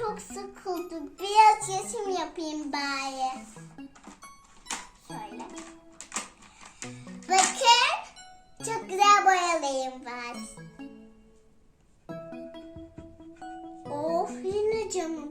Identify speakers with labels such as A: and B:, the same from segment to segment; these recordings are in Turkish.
A: çok sıkıldım. Biraz resim yapayım bari. Şöyle. Bakın. Çok güzel boyalayım var. Of yine canım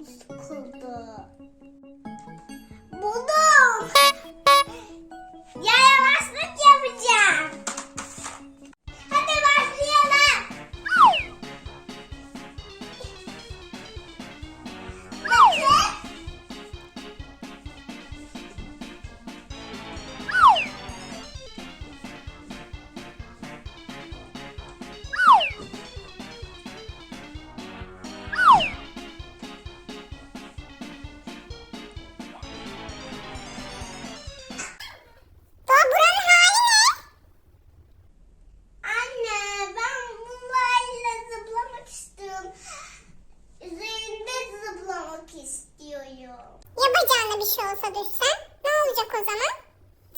B: şey olsa düşsen? Ne olacak o zaman?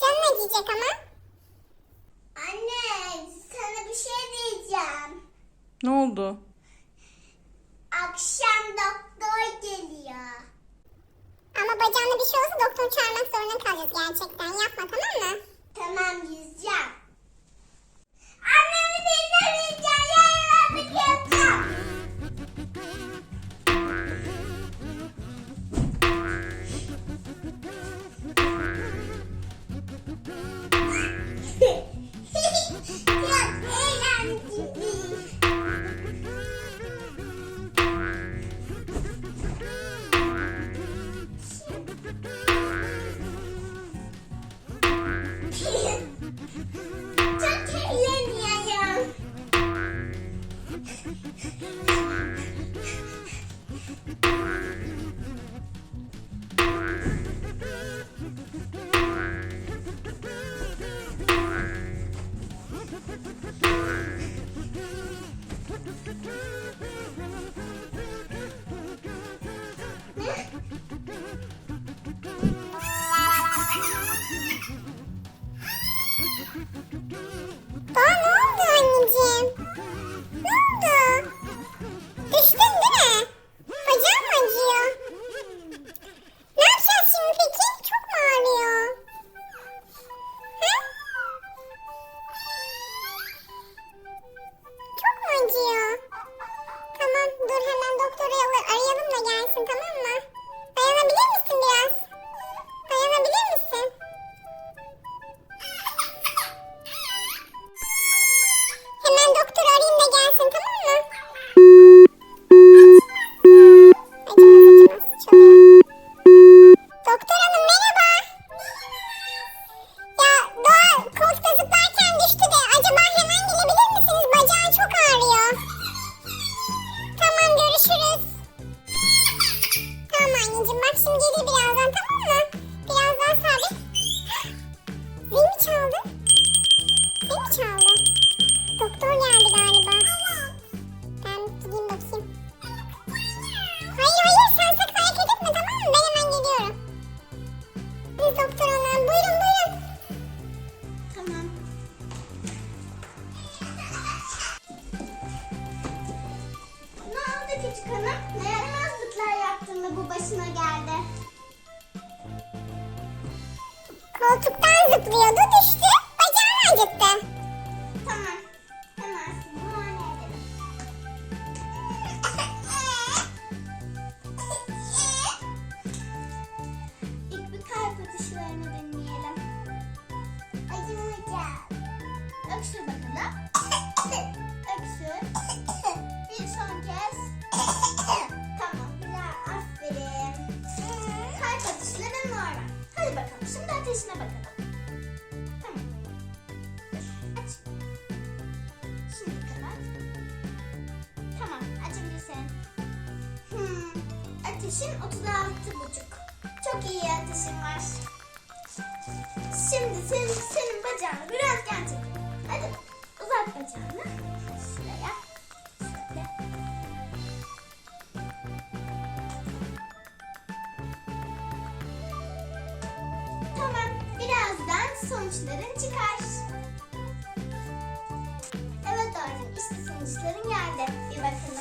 B: Canın acıyacak ama.
A: Anne sana bir şey diyeceğim.
C: Ne oldu?
A: Akşam doktor geliyor.
B: Ama bacağına bir şey olsa doktor çağırmak zorunda kalacağız gerçekten. Yapma tamam mı?
A: Tamam yüzeceğim.
B: Mm -hmm. Anneciğim bak şimdi gelir birazdan tamam mı? Birazdan sabit. Zil mi çaldı? Zil mi çaldı? Doktor geldi galiba. Ben gideyim bakayım. Hayır hayır sen sakın hareket etme tamam mı? Ben hemen geliyorum. Biz doktor hanım buyurun buyurun.
A: Tamam. Ne oldu küçük hanım? Ne bu başına geldi?
B: Koltuktan zıplıyordu düştü.
A: Açabilirsin. Hmm, ateşin 36 buçuk. Çok iyi ateşin var. Şimdi senin, senin bacağını bir röntgen çekelim. Hadi uzat bacağını. Şuraya. Tamam. Birazdan sonuçların çıkar. Evet Doğacığım işte sonuçların geldi. Bir bakalım.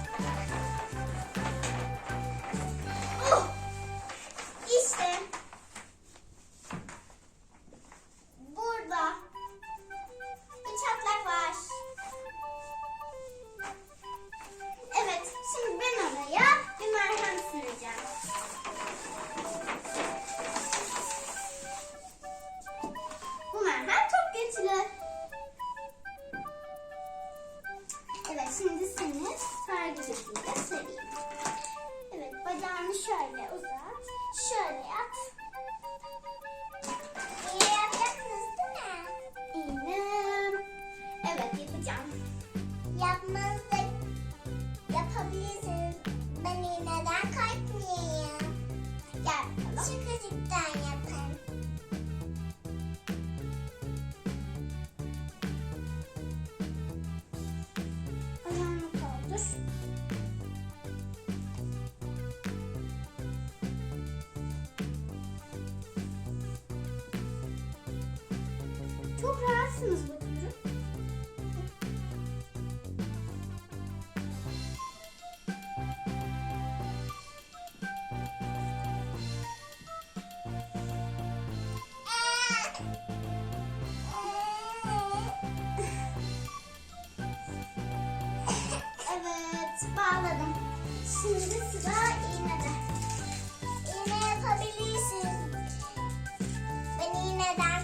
D: Çok rahatsınız bakıyorum. Evet, bağladım. Şimdi sıra iğnede.
A: İğne yapabilirsiniz. Ben iğneden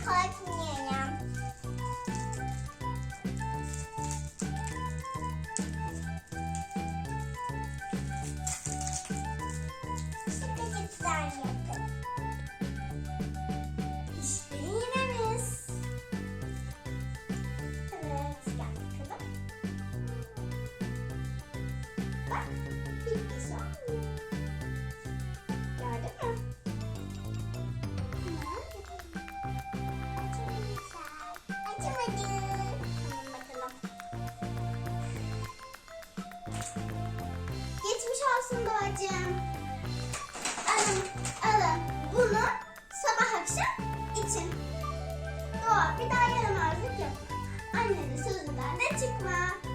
D: Bak, bitti son. Gördün mü? Olsun babacığım. Alın, alın. Bunu sabah akşam için. Doğa bir daha yaramazlık yapma. Annenin sözünden de çıkma.